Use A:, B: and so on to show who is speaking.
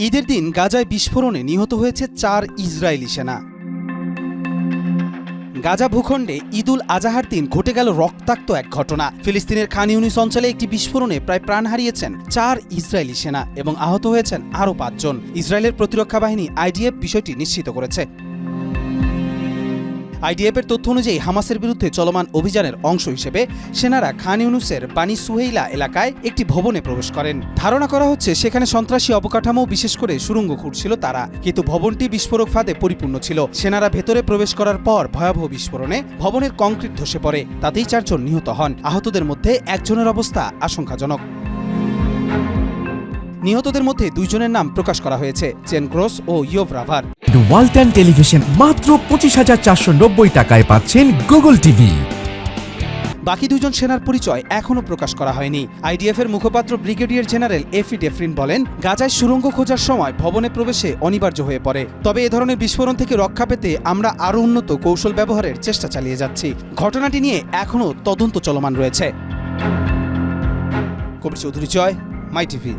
A: ঈদের দিন গাজায় বিস্ফোরণে নিহত হয়েছে চার ইসরায়েলি সেনা। গাজা ভূখণ্ডে ঈদুল আজাহার দিন ঘটে গেল রক্তাক্ত এক ঘটনা। ফিলিস্তিনের খান ইউনিস অঞ্চলে একটি বিস্ফোরণে প্রায় প্রাণ হারিয়েছেন চার ইসরায়েলি সেনা এবং আহত হয়েছেন আরও পাঁচজন। ইসরায়েলের প্রতিরক্ষা বাহিনী আইডিএফ বিষয়টি নিশ্চিত করেছে। আইডিএফের তথ্য অনুযায়ী হামাসের বিরুদ্ধে চলমান অভিযানের অংশ হিসেবে সেনারা খান ইউনুসের বানি সুহেইলা এলাকায় একটি ভবনে প্রবেশ করেন। ধারণা করা হচ্ছে সেখানে সন্ত্রাসী অবকাঠামো, বিশেষ করে সুড়ঙ্গ খুঁড়ছিল তারা। কিন্তু ভবনটি বিস্ফোরক ফাঁদে পরিপূর্ণ ছিল। সেনারা ভেতরে প্রবেশ করার পর ভয়াবহ বিস্ফোরণে ভবনের কংক্রিট ধসে পড়ে। তাতেই চারজন নিহত হন। আহতদের মধ্যে একজনের অবস্থা আশঙ্কাজনক। নিহতদের মধ্যে দুইজনের নাম প্রকাশ করা হয়েছে চেন ক্রস ও ইয়োভ রাভার।
B: ওয়ালটন টেলিভিশন মাত্র পঁচিশ হাজার চারশো নব্বই টাকায় পাচ্ছেন গুগল টিভি।
A: বাকি দুজন সেনার পরিচয় এখনও প্রকাশ করা হয়নি। আইডিএফ এর মুখপাত্র ব্রিগেডিয়ার জেনারেল এফি ডেফরিন বলেন, গাজায় সুড়ঙ্গ খোঁজার সময় ভবনে প্রবেশে অনিবার্য হয়ে পড়ে। তবে এ ধরনের বিস্ফোরণ থেকে রক্ষা পেতে আমরা আরও উন্নত কৌশল ব্যবহারের চেষ্টা চালিয়ে যাচ্ছি। ঘটনাটি নিয়ে এখনও তদন্ত চলমান রয়েছে। Kabir Chowdhury Joy, my TV.